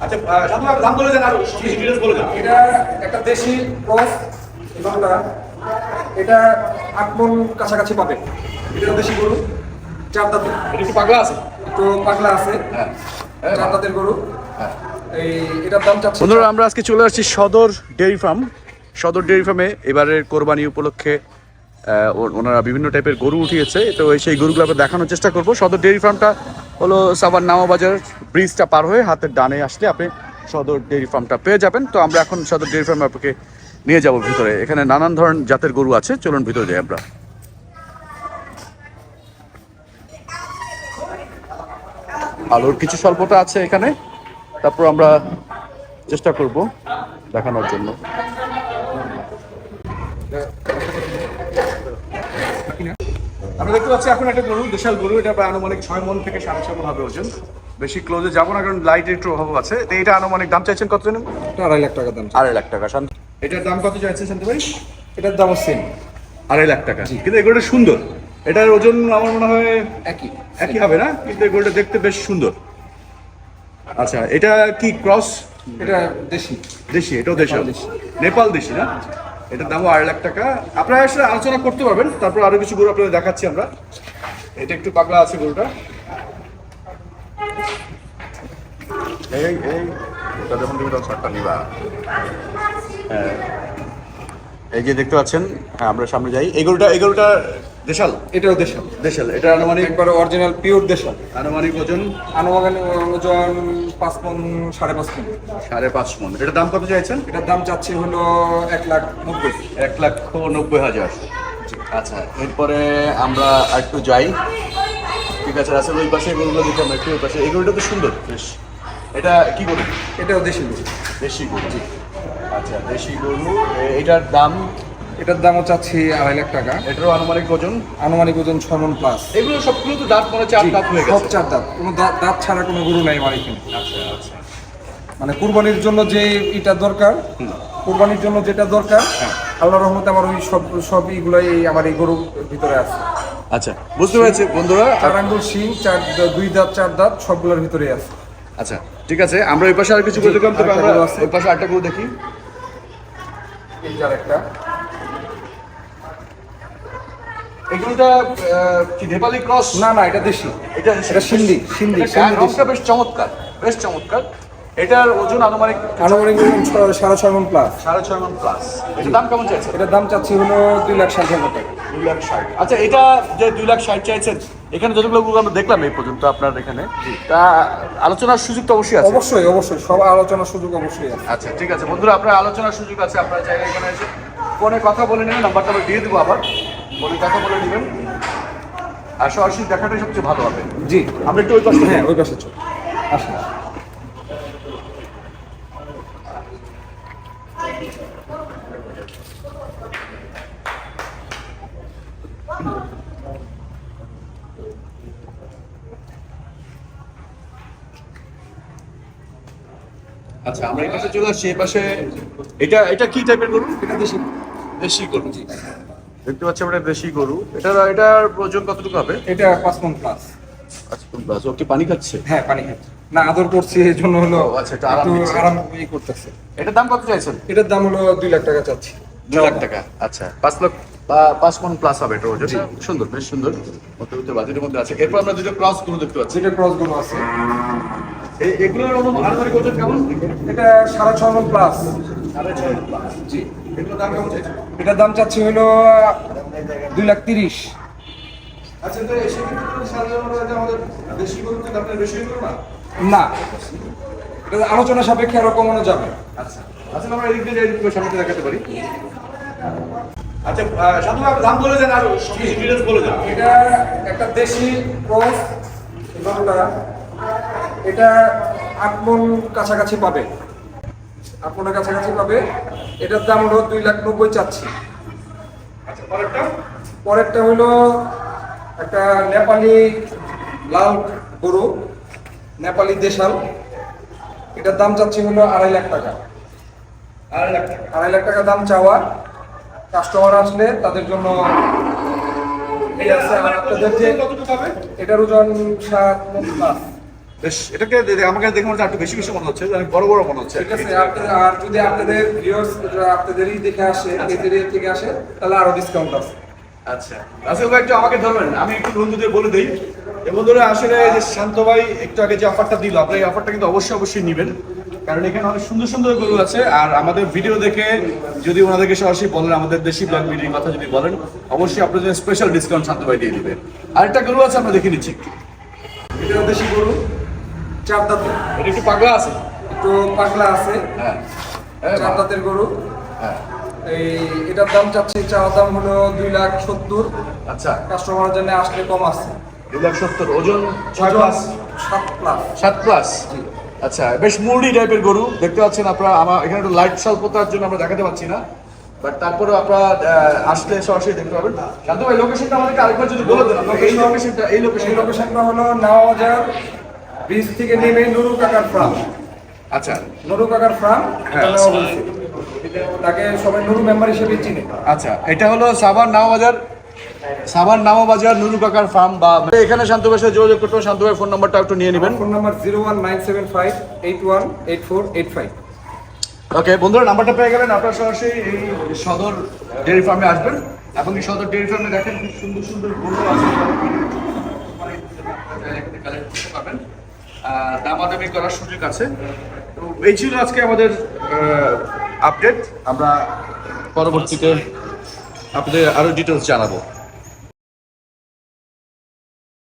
আচ্ছা আহ, সাধু বাবু, দাম বলে দেন আরও। ডিটেলস বলে দেন। এটা একটা দেশি ক্রস গরুটা এটা আট কাছাকাছি পাবে। এটা দেশি গরু চার দাঁতের। এটা একটু পাগলা আছে। একটু পাগলা আছে। হ্যাঁ। চার দাঁতের গরু। এই এটার দাম চাচ্ছে বন্ধুরা আমরা আজকে চলে আসছি সদর ডেয়ারি ফার্ম। সদর ডেয়ারি ফার্মে এবারের কোরবানি উপলক্ষে ও- ওনারা বিভিন্ন টাইপের গরু উঠিয়েছে। তো সেই গরুগুলো আমরা দেখানোর চেষ্টা করব। সদর ডেয়ারি ফার্মটা হলো সাবার নামাবাজার ব্রিজটা পার হয়ে হাতের ডানে আসলে আপনি সদর ডেয়ারি ফার্মটা পেয়ে যাবেন। তো আমরা এখন সদর ডেয়ারি ফার্মে আপনাকে নিয়ে যাব ভিতরে। এখানে নানান ধরনের জাতের গরু আছে, চলুন ভিতরে যাই আমরা। আলোর কিছু স্বল্পতা আছে এখানে। তারপর আমরা চেষ্টা করব দেখানোর জন্য। আমরা দেখতে পাচ্ছি এখন একটা গরু দেশাল গরু। এটা প্রায় আনুমানিক ছয় মন থেকে সাড়ে ছয় মন হবে ওজন। বেশি ক্লোজে যাব না কারণ লাইটের একটু অভাব আছে। এটা আনুমানিক দাম চাইছেন কত জানেন? আড়াই লাখ টাকা দাম আড়াই লাখ টাকা শান্ত। এটার দাম কত চাইছেন শান্ত ভাই? এটার দাম সেম আড়াই লাখ টাকা। কিন্তু এগুলোটা সুন্দর। এটার ওজন আমার মনে হয় একই। একই হবে না? কিন্তু এগুলোটা দেখতে বেশ সুন্দর। আচ্ছা এটা কি ক্রস এটা দেশি। দেশি এটাও দেশাল। দেশি। নেপাল দেশি না? এটার দামও আড়াই লাখ টাকা। আপনারা আসলে আলোচনা করতে পারবেন তারপর আরও কিছু গরু আপনাদের দেখাচ্ছি আমরা। এটা একটু পাগলা আছে গরুটা। এই এই এটা যখন তুমি তখন নিবা হ্যাঁ। এই যে দেখতে পাচ্ছেন হ্যাঁ আমরা সামনে যাই। এই গরুটা এই গরুটা দেশাল? এটাও দেশাল। দেশাল এটা আনুমানিক একবারে অরিজিনাল পিওর দেশাল। আনুমানিক ওজন? আনুমানিক ওজন পাঁচ মন সাড়ে পাঁচ মন। সাড়ে পাঁচ মন। এটার দাম কত চাইছেন? এটার দাম চাচ্ছে হলো এক লাখ নব্বই। এক লক্ষ নব্বই হাজার। আচ্ছা এরপরে আমরা একটু যাই। ঠিক আছে আসলে ওই পাশে এগুলো দেখি আমরা একটু ওই পাশে। এই গরুটা তো সুন্দর বেশ। এটা কি গরু? এটাও দেশি গরু। দেশি গরু আচ্ছা দেশি গরু। এটার দাম এটার দামও চাচ্ছি আড়াই লাখ টাকা। এটারও আনুমানিক ওজন? আনুমানিক ওজন ছয় মন প্লাস এগুলো সবগুলো তো দাঁত মনে চার দাঁত হয়ে গেছে। সব চার দাঁত। কোনো দাঁত ছাড়া কোনো গরু নাই আমার এখানে আচ্ছা আচ্ছা। মানে কুরবানির জন্য যে ইটা দরকার কুরবানির জন্য যেটা দরকার আল্লাহ রহমতে আমার ওই সব সব ইগুলাই আমার এই গরুর ভিতরে আছে। আচ্ছা বুঝতে পেরেছি বন্ধুরা। চার আঙ্গুল শিং চার দুই দাঁত চার দাঁত সবগুলোর ভিতরে আছে। আচ্ছা ঠিক আছে। আমরা ওই পাশে আর কিছু দেখলাম তবে আমরা। ওই পাশে আরেকটা গরু দেখি। এই যার একটা এগুলোটা কি নেপালি ক্রস? না না এটা দেশি। এটা এটা সিন্ধি সিন্ধি এটা রংটা বেশ চমৎকার বেশ চমৎকার। এটার ওজন আনুমানিক আনুমানিক ওজন সাড়ে ছয় মন প্লাস সাড়ে ছয় মন প্লাস এটার দাম কেমন চাইছে এটার দাম চাচ্ছি হলো দুই লাখ ষাট হাজার টাকা। দুই লাখ ষাট। আচ্ছা এটা যে দুই লাখ ষাট চাইছেন এখানে যতগুলো আমরা দেখলাম এই পর্যন্ত আপনার এখানে তা আলোচনার সুযোগ তো অবশ্যই আছে। অবশ্যই অবশ্যই সব আলোচনার সুযোগ অবশ্যই আছে। আচ্ছা ঠিক আছে। বন্ধুরা আপনার আলোচনার সুযোগ আছে আপনারা চাইলে এখানে এসে ফোনে কথা বলে নেবেন নাম্বারটা আমরা দিয়ে দেবো আবার। কথা বলে নেবেন? আর সরাসরি দেখাটাই সবচেয়ে ভালো হবে। জি। আমরা একটু ওই পাশে হ্যাঁ ওই পাশে চল আসুন। আচ্ছা আমরা এই পাশে চলে আসছি এই পাশে এটা এটা কি টাইপের গরু? এটা দেশি। দেশি গরু দেখতে পাচ্ছি আমরা দেশি গরু। এটার এটার ওজন কতটুকু হবে? এটা পাঁচ মন প্লাস আচ্ছা বাস ও কি পানি খাচ্ছে? হ্যাঁ পানি খাচ্ছে। না আদর করছি এই জন্য হলো আচ্ছা, একটু আরাম আরাম করতেছে। এটার দাম কত চাইছেন? এটার দাম হলো দুই লাখ টাকা চাচ্ছি। দুই লাখ টাকা। আচ্ছা পাঁচ লাখ বা পাঁচ মন প্লাস হবে এটা ওজন সুন্দর বেশ সুন্দর। মধ্যবিত্ত বাজেটের মধ্যে আছে। এরপর আমরা দুটো ক্রস গরু দেখতে পাচ্ছি। যেটা ক্রসগুলো আছে। এগুলোর অনু- আনুমানিক ওজন কেমন? এটা সাড়ে মন প্লাস সাড়ে ছয় প্লাস জি। এটার দাম চাচ্ছি হলো দুই লাখ তিরিশ। আচ্ছা না? না। এটা আলোচনা সাপেক্ষে আরও কমানো যাবে। আচ্ছা আচ্ছা আমরা এদিক দিয়ে সামনে দেখাতে পারি। আচ্ছা সাধু দাম বলে দেন আরও ডিটেলস বলে দেন। এটা একটা দেশি ক্রস এটা আট মন কাছাকাছি পাবে। আট মনের কাছাকাছি পাবে। এটার দাম হলো দুই লাখ নব্বই চাচ্ছি। আচ্ছা পরেরটা? পরেরটা হলো একটা নেপালি লাল গরু নেপালি দেশাল। এটার দাম চাচ্ছি হলো আড়াই লাখ টাকা। আড়াই লাখ টাকা। আড়াই লাখ টাকা দাম চাওয়া। কাস্টমার আসলে তাদের জন্য এই আছে আপনাদের যে এটার ওজন সাত প্লাস বেশ এটাকে আমাকে দেখে মনে একটু বেশি বেশি মনে হচ্ছে অনেক বড় বড় মনে হচ্ছে। ঠিক আছে আর যদি আপনাদের ভিউয়ার্স আপনাদেরই দেখে আসে এদের থেকে আসে তাহলে আরও ডিসকাউন্ট আছে। আচ্ছা। রাসেল ভাই একটু আমাকে ধরবেন আমি একটু বন্ধুদের বলে দিই। এই বন্ধুরা আসলে যে শান্ত ভাই একটু আগে যে অফারটা দিল আপনার এই অফারটা কিন্তু অবশ্যই অবশ্যই নেবেন। কারণ এখানে অনেক সুন্দর সুন্দর গরু আছে আর আমাদের ভিডিও দেখে যদি ওনাদেরকে সরাসরি বলেন আমাদের দেশি ব্লগ ভিডিওর কথা যদি বলেন অবশ্যই আপনার জন্য স্পেশাল ডিসকাউন্ট শান্ত ভাই দিয়ে দিবে। আরেকটা গরু আছে আমরা দেখে নিচ্ছি। এটা দেশি গরু। চার দাঁতের এটা একটু পাগলা আছে? একটু পাগলা আছে। হ্যাঁ। হ্যাঁ, চার দাঁতের গরু। হ্যাঁ। এই এটার দাম চাচ্ছি চাওয়ার দাম হলো দুই লাখ সত্তর। আচ্ছা। কাস্টমারের জন্য আসলে কম আছে। দু লাখ সত্তর। ওজন ছয় প্লাস সাত প্লাস সাত প্লাস আচ্ছা বেশ মুরডি টাইপের গরু। দেখতে পাচ্ছেন আপনারা আমার এখানে একটু লাইট স্বল্পতার জন্য আমরা দেখাতে পাচ্ছি না। বাট তারপরে আপনারা আসলে সরাসরি দেখতে পাবেন। শান্ত ভাই লোকেশনটা আমাদেরকে আরেকবার যদি বলে দেন এই লোকেশনটা এই এই লোকেশন লোকেশনটা হলো নাওয়াজার ব্রিজ থেকে নেমে নুরু কাকার ফার্ম আচ্ছা। নুরু কাকার ফার্ম হ্যাঁ। তাকে সবাই নুরু মেম্বার হিসেবে চিনে। আচ্ছা এটা হলো সাভার নাওবাজার সাভার নাওবাজার নুরু কাকার ফার্ম বা এখানে শান্ত ভাইয়ের সাথে যোগাযোগ করতে শান্ত ভাইয়ের ফোন নাম্বারটা একটু নিয়ে নেবেন। Phone number zero one nine seven five eight one eight four eight five okay বন্ধুরা নাম্বারটা পেয়ে গেলেন। আপনারা সরাসরি এই সদর ডেয়ারি ফার্মে আসবেন। এবং এই সদর ডেয়ারি ফার্মে দেখেন খুব সুন্দর সুন্দর গরু আছে। কালেক্ট করতে পারবেন। দামাদামি করার সুযোগ আছে। তো এই ছিল আজকে আমাদের আপডেট আমরা পরবর্তীতে আপনাদের আরও ডিটেলস জানাব।